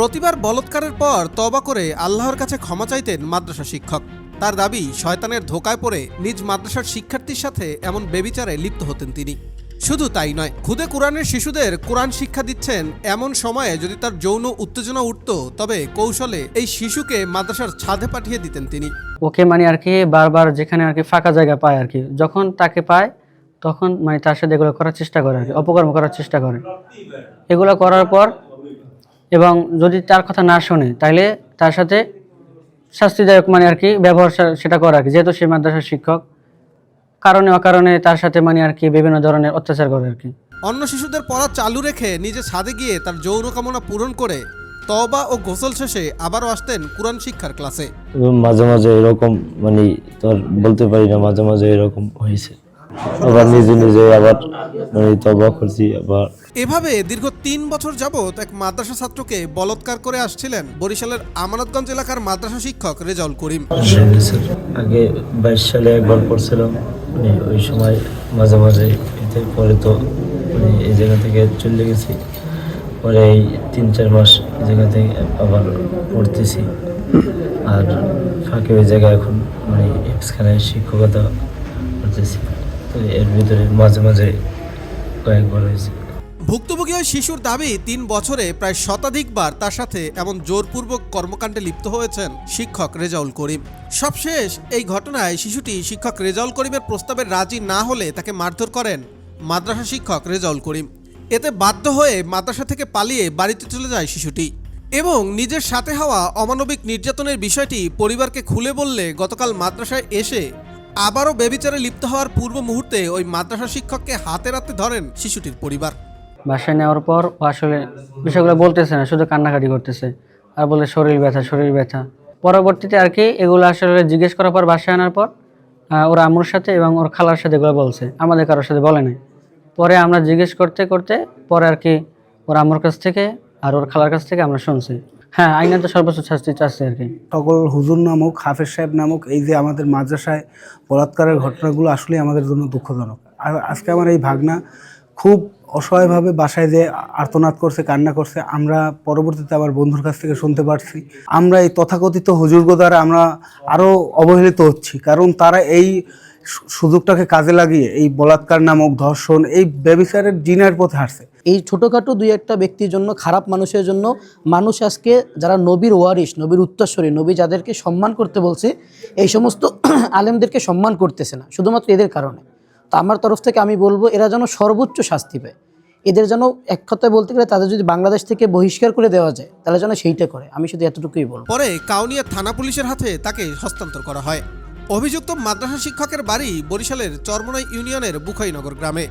প্রতিবার বলৎকারের পর তবা করে আল্লাহর কাছে ক্ষমা চাইতেন মাদ্রাসা শিক্ষক। তার দাবি, শয়তানের ধোকায় পড়ে নিজ মাদ্রাসার শিক্ষার্থীর সাথে এমন বেবিচারে লিপ্ত হতেন তিনি। শুধু তাই নয়, খুদে কোরআনের শিশুদের কোরআন শিক্ষা দিচ্ছেন এমন সময়ে যদি তার যৌন উত্তেজনা উঠত, তবে কৌশলে এই শিশুকে মাদ্রাসার ছাদে পাঠিয়ে দিতেন তিনি। ওকে মানে আর কি বারবার যেখানে আর কি ফাঁকা জায়গা পায় আর কি। যখন তাকে পায়, তখন মানে তার সাথে এগুলো করার চেষ্টা করে আর কি, অপকর্ম করার চেষ্টা করে। এগুলো করার পর এবং যদি তার কথা না শোনে তাহলে তার সাথে শাস্তিদায়ক মানে আর কি ব্যবহার সেটা করে আর কি। যেহেতু সে মাদ্রাসার শিক্ষক কারণে অকারণে তার সাথে মানে আর কি বিভিন্ন ধরনের অত্যাচার করে আর কি। অন্য শিশুদের পড়া চালু রেখে নিজে ছাদে গিয়ে তার যৌন কামনা পূরণ করে তবা ও গোসল শেষে আবারও আসতেন কোরআন শিক্ষার ক্লাসে। এবং মাঝে মাঝে এরকম মানে তোর বলতে পারি না মাঝে মাঝে এরকম হয়েছে। আবার নিজে নিজে আবার মানে তবা করছি আবার। এভাবে দীর্ঘ তিন বছর যাবৎ এক মাদ্রাসা ছাত্রকে বলৎকার করে আসছিলেন বরিশালের আমানতগঞ্জ এলাকার মাদ্রাসা শিক্ষক রেজাউল করিম। আগে বাইশ সালে একবার পড়ছিলাম মানে ওই সময় মাঝে মাঝে এতে পরে তো মানে এই জায়গা থেকে চলে গেছি। পরে এই তিন চার মাস এই জায়গা থেকে আবার পড়তেছি। আর ফাঁকে ওই জায়গায় এখন মানে এক্সখানে শিক্ষকতা করতেছি। এর ভিতরে মাঝে মাঝে কয়েকবার হয়েছে। ভুক্তভোগী ওই শিশুর দাবি, তিন বছরে প্রায় শতাধিকবার তার সাথে এমন জোরপূর্বক কর্মকাণ্ডে লিপ্ত হয়েছেন শিক্ষক রেজাউল করিম। সবশেষ এই ঘটনায় শিশুটি শিক্ষক রেজাউল করিমের প্রস্তাবে রাজি না হলে তাকে মারধর করেন মাদ্রাসা শিক্ষক রেজাউল করিম। এতে বাধ্য হয়ে মাদ্রাসা থেকে পালিয়ে বাড়িতে চলে যায় শিশুটি এবং নিজের সাথে হওয়া অমানবিক নির্যাতনের বিষয়টি পরিবারকে খুলে বললে গতকাল মাদ্রাসায় এসে আবারও বেবিচারে লিপ্ত হওয়ার পূর্ব মুহূর্তে ওই মাদ্রাসা শিক্ষককে হাতে রাতে ধরেন শিশুটির পরিবার। বাসায় নেওয়ার পর আসলে বিষয়গুলো বলতেছে না, শুধু কান্নাকাটি করতেছে। আর বলে, শরীর ব্যথা শরীর ব্যথা। পরবর্তীতে আর কি এগুলো আসলে জিজ্ঞেস করার পর, বাসায় আনার পর ওর আম্মুর সাথে এবং ওর খালার সাথে এগুলো বলছে। আমাদের কারোর সাথে বলে নাই। পরে আমরা জিজ্ঞেস করতে করতে, পরে আর কি ওর আম্মুর কাছ থেকে আর ওর খালার কাছ থেকে আমরা শুনছি। হ্যাঁ আইনে তো সর্বোচ্চ শাস্তি চাচ্ছে আর কি। সকল হুজুর নামক, হাফেজ সাহেব নামক, এই যে আমাদের মাদ্রাসায় বলাৎকারের ঘটনাগুলো আসলে আমাদের জন্য দুঃখজনক। আর আজকে আমার এই ভাগনা খুব অসহায়ভাবে বাসায় যে আর্তনাদ করছে, কান্না করছে, আমরা পরবর্তীতে আবার বন্ধুর কাছ থেকে শুনতে পারছি। আমরা এই তথাকথিত হুজুরগো দ্বারা আমরা আরও অবহেলিত হচ্ছি, কারণ তারা এই সুযোগটাকে কাজে লাগিয়ে, এই বলাৎকার নামক ধর্ষণ, এই ব্যবসারের জিনের পথে হাঁটছে। এই ছোটোখাটো দুই একটা ব্যক্তির জন্য, খারাপ মানুষের জন্য, মানুষ আজকে যারা নবীর ওয়ারিশ, নবীর উত্তরস্বরী নবী যাদেরকে সম্মান করতে বলছে, এই সমস্ত আলেমদেরকে সম্মান করতেছে না, শুধুমাত্র এদের কারণে। তো আমার তরফ থেকে আমি বলব, এরা যেন সর্বোচ্চ শাস্তি পায়। এদের যেন এক কথায় বলতে গেলে তাদের যদি বাংলাদেশ থেকে বহিষ্কার করে দেওয়া যায়, তাহলে যেন সেইটা করে। আমি শুধু এতটুকুই বলব। পরে কাউনিয়া থানা পুলিশের হাতে তাকে হস্তান্তর করা হয়। অভিযুক্ত মাদ্রাসা শিক্ষকের বাড়ি বরিশালের চরমনাই ইউনিয়নের বুখাইনগর গ্রামে।